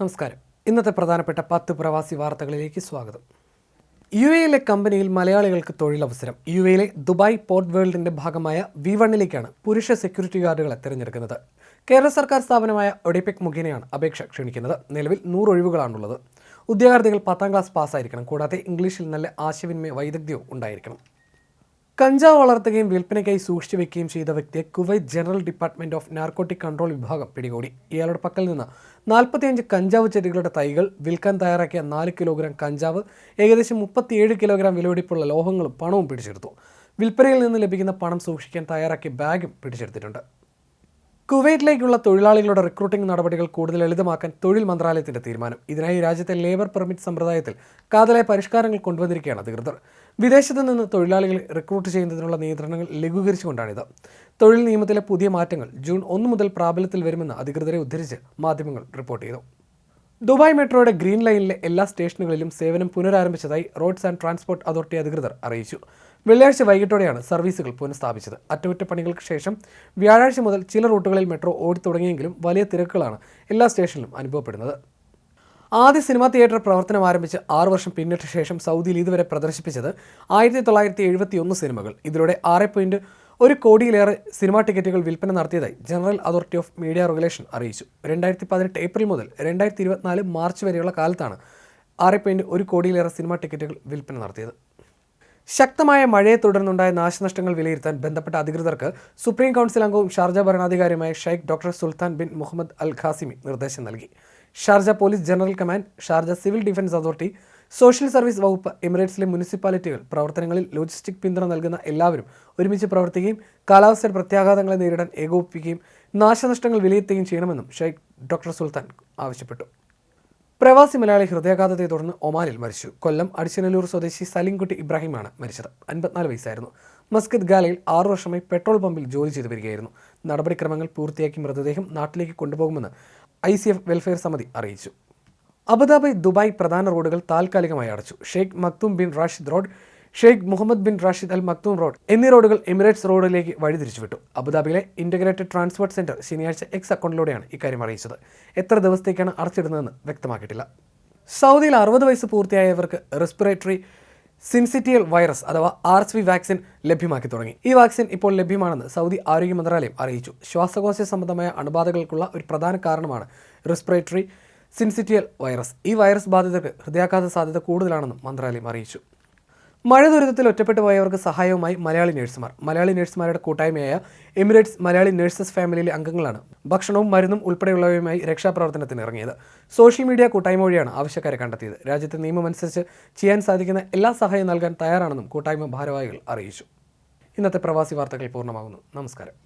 നമസ്കാരം. ഇന്നത്തെ പ്രധാനപ്പെട്ട പത്ത് പ്രവാസി വാർത്തകളിലേക്ക് സ്വാഗതം. യു എയിലെ കമ്പനിയിൽ മലയാളികൾക്ക് തൊഴിലവസരം. യു എയിലെ ദുബായ് പോർട്ട് വേൾഡിന്റെ ഭാഗമായ വി വണ്ണിലേക്കാണ് പുരുഷ സെക്യൂരിറ്റി ഗാർഡുകളെ തിരഞ്ഞെടുക്കുന്നത്. കേരള സർക്കാർ സ്ഥാപനമായ ഒഡിപെക് മുഖേനയാണ് അപേക്ഷ ക്ഷണിക്കുന്നത്. നിലവിൽ നൂറ് ഒഴിവുകളാണുള്ളത്. ഉദ്യോഗാർത്ഥികൾ പത്താം ക്ലാസ് പാസ്സായിരിക്കണം. കൂടാതെ ഇംഗ്ലീഷിൽ നല്ല ആശയവിനിമയ വൈദഗ്ധ്യവും ഉണ്ടായിരിക്കണം. കഞ്ചാവ് വളർത്തുകയും വിൽപ്പനയ്ക്കായി സൂക്ഷിച്ചു വെക്കുകയും ചെയ്ത വ്യക്തിയെ Kuwait general department of narcotic control വിഭാഗം പിടികൂടി. ഇയാളുടെ പക്കൽ നിന്ന് നാൽപ്പത്തിയഞ്ച് കഞ്ചാവ് ചെടികളുടെ തൈകൾ വിൽക്കാൻ തയ്യാറാക്കിയ നാല് കിലോഗ്രാം കഞ്ചാവ് ഏകദേശം മുപ്പത്തിയേഴ് കിലോഗ്രാം വിലപിടിപ്പുള്ള ലോഹങ്ങളും പണവും പിടിച്ചെടുത്തു. വിൽപ്പനയിൽ നിന്ന് ലഭിക്കുന്ന പണം സൂക്ഷിക്കാൻ തയ്യാറാക്കിയ ബാഗും പിടിച്ചെടുത്തിട്ടുണ്ട്. കുവൈറ്റിലേക്കുള്ള തൊഴിലാളികളുടെ റിക്രൂട്ടിംഗ് നടപടികൾ കൂടുതൽ ലളിതമാക്കാൻ തൊഴിൽ മന്ത്രാലയത്തിന്റെ തീരുമാനം. ഇതിനായി രാജ്യത്തെ ലേബർ പെർമിറ്റ് സമ്പ്രദായത്തിൽ കാതലായ പരിഷ്കാരങ്ങൾ കൊണ്ടുവന്നിരിക്കുകയാണ് അധികൃതർ. വിദേശത്ത് നിന്ന് തൊഴിലാളികളെ റിക്രൂട്ട് ചെയ്യുന്നതിനുള്ള നിയന്ത്രണങ്ങൾ ലഘൂകരിച്ചുകൊണ്ടാണിത്. തൊഴിൽ നിയമത്തിലെ പുതിയ മാറ്റങ്ങൾ ജൂൺ ഒന്ന് മുതൽ പ്രാബല്യത്തിൽ വരുമെന്ന് അധികൃതരെ ഉദ്ധരിച്ച് മാധ്യമങ്ങൾ റിപ്പോർട്ട് ചെയ്തു. ദുബായ് മെട്രോയുടെ ഗ്രീൻ ലൈനിലെ എല്ലാ സ്റ്റേഷനുകളിലും സേവനം പുനരാരംഭിച്ചതായി റോഡ്സ് ആൻഡ് ട്രാൻസ്പോർട്ട് അതോറിറ്റി അധികൃതർ അറിയിച്ചു. വെള്ളിയാഴ്ച വൈകിട്ടോടെയാണ് സർവീസുകൾ പുനഃസ്ഥാപിച്ചത്. അറ്റകുറ്റപ്പണികൾക്ക് ശേഷം വ്യാഴാഴ്ച മുതൽ ചില റൂട്ടുകളിൽ മെട്രോ ഓടിത്തുടങ്ങിയെങ്കിലും വലിയ തിരക്കുകളാണ് എല്ലാ സ്റ്റേഷനിലും അനുഭവപ്പെടുന്നത്. ആദ്യ സിനിമാ തിയേറ്റർ പ്രവർത്തനം ആരംഭിച്ച് ആറു വർഷം പിന്നിട്ട ശേഷം സൗദിയിൽ ഇതുവരെ പ്രദർശിപ്പിച്ചത് ആയിരത്തി തൊള്ളായിരത്തി എഴുപത്തി ഒന്ന് സിനിമകൾ. ഇതിലൂടെ ആറ് പോയിന്റ് ഒരു കോടിയിലേറെ സിനിമാ ടിക്കറ്റുകൾ വിൽപ്പന നടത്തിയതായി general authority of media regulation അറിയിച്ചു. രണ്ടായിരത്തി പതിനെട്ട് ഏപ്രിൽ മുതൽ രണ്ടായിരത്തി ഇരുപത്തിനാല് മാർച്ച് വരെയുള്ള കാലത്താണ് ആറ് പോയിന്റ് ഒരു കോടിയിലേറെ സിനിമാ ടിക്കറ്റുകൾ വിൽപ്പന നടത്തിയത്. ശക്തമായ മഴയെ തുടർന്നുണ്ടായ നാശനഷ്ടങ്ങൾ വിലയിരുത്താൻ ബന്ധപ്പെട്ട അധികൃതർക്ക് സുപ്രീം കൗൺസിൽ അംഗവും Sharjah ഭരണാധികാരിയുമായ Sheikh doctor Sultan bin Mohammed Al Qasimi നിർദ്ദേശം നൽകി. Sharjah police general command Sharjah civil defence authority social service വകുപ്പ് എമിറേറ്റ്സിലെ മുനിസിപ്പാലിറ്റികൾ പ്രവർത്തനങ്ങളിൽ ലോജിസ്റ്റിക് പിന്തുണ നൽകുന്ന എല്ലാവരും ഒരുമിച്ച് പ്രവർത്തിക്കുകയും കാലാവസ്ഥയുടെ പ്രത്യാഘാതങ്ങളെ നേരിടാൻ ഏകോപിപ്പിക്കുകയും നാശനഷ്ടങ്ങൾ വിലയിരുത്തുകയും ചെയ്യണമെന്നും ഷെയ്ഖ് ഡോക്ടർ സുൽത്താൻ ആവശ്യപ്പെട്ടു. പ്രവാസി മലയാളി ഹൃദയാഘാതത്തെ തുടർന്ന് ഒമാനിൽ മരിച്ചു. കൊല്ലം അടിച്ചനല്ലൂർ സ്വദേശി സലിംകുട്ടി ഇബ്രാഹിമാണ് മരിച്ചത്. അൻപത്തിനാല് വയസ്സായിരുന്നു. മസ്ജിദ് ഗാലയിൽ ആറു വർഷമായി പെട്രോൾ പമ്പിൽ ജോലി ചെയ്തു വരികയായിരുന്നു. നടപടിക്രമങ്ങൾ പൂർത്തിയാക്കി മൃതദേഹം നാട്ടിലേക്ക് കൊണ്ടുപോകുമെന്ന് ഐ സി എഫ് വെൽഫെയർ സമിതി അറിയിച്ചു. അബുദാബി ദുബായ് പ്രധാന റോഡുകൾ താൽക്കാലികമായി അടച്ചു. Sheikh Maktoum bin Rashid road Sheikh Mohammed bin Rashid Al Maktoum road എന്നീ റോഡുകൾ എമിറേറ്റ്സ് റോഡിലേക്ക് വഴിതിരിച്ചുവിട്ടു. അബുദാബിയിലെ ഇന്റഗ്രേറ്റഡ് ട്രാൻസ്പോർട്ട് സെന്റർ ശനിയാഴ്ച എക്സ് അക്കൗണ്ടിലൂടെയാണ് ഇക്കാര്യം അറിയിച്ചത്. എത്ര ദിവസത്തേക്കാണ് അടച്ചിടുന്നതെന്ന് വ്യക്തമാക്കിയിട്ടില്ല. സൗദിയിൽ അറുപത് വയസ്സ് പൂർത്തിയായവർക്ക് റെസ്പിറേറ്ററി സിൻസിറ്റിയൽ വൈറസ് അഥവാ ആർ എസ് വി വാക്സിൻ ലഭ്യമാക്കി തുടങ്ങി. ഈ വാക്സിൻ ഇപ്പോൾ ലഭ്യമാണെന്ന് സൗദി ആരോഗ്യ മന്ത്രാലയം അറിയിച്ചു. ശ്വാസകോശ സംബന്ധമായ അണുബാധകൾക്കുള്ള ഒരു പ്രധാന കാരണമാണ് റെസ്പിറേറ്ററി സിൻസിറ്റിയൽ വൈറസ് ഈ വൈറസ് ബാധിതർക്ക് ഹൃദയാഘാത സാധ്യത കൂടുതലാണെന്നും മന്ത്രാലയം അറിയിച്ചു. മഴ ദുരിതത്തിൽ ഒറ്റപ്പെട്ടു പോയവർക്ക് സഹായവുമായി മലയാളി നഴ്സുമാർ. മലയാളി നഴ്സുമാരുടെ കൂട്ടായ്മയായ എമിറേറ്റ്സ് മലയാളി നഴ്സസ് ഫാമിലിയിലെ അംഗങ്ങളാണ് ഭക്ഷണവും മരുന്നും ഉൾപ്പെടെയുള്ളവയുമായി രക്ഷാപ്രവർത്തനത്തിന് ഇറങ്ങിയത്. സോഷ്യൽ മീഡിയ കൂട്ടായ്മ വഴിയാണ് ആവശ്യക്കാരെ കണ്ടെത്തിയത്. രാജ്യത്തെ നിയമമനുസരിച്ച് ചെയ്യാൻ സാധിക്കുന്ന എല്ലാ സഹായവും നൽകാൻ തയ്യാറാണെന്നും കൂട്ടായ്മ ഭാരവാഹികൾ അറിയിച്ചു. ഇന്നത്തെ പ്രവാസി വാർത്തകൾ പൂർണമാകുന്നു. നമസ്കാരം.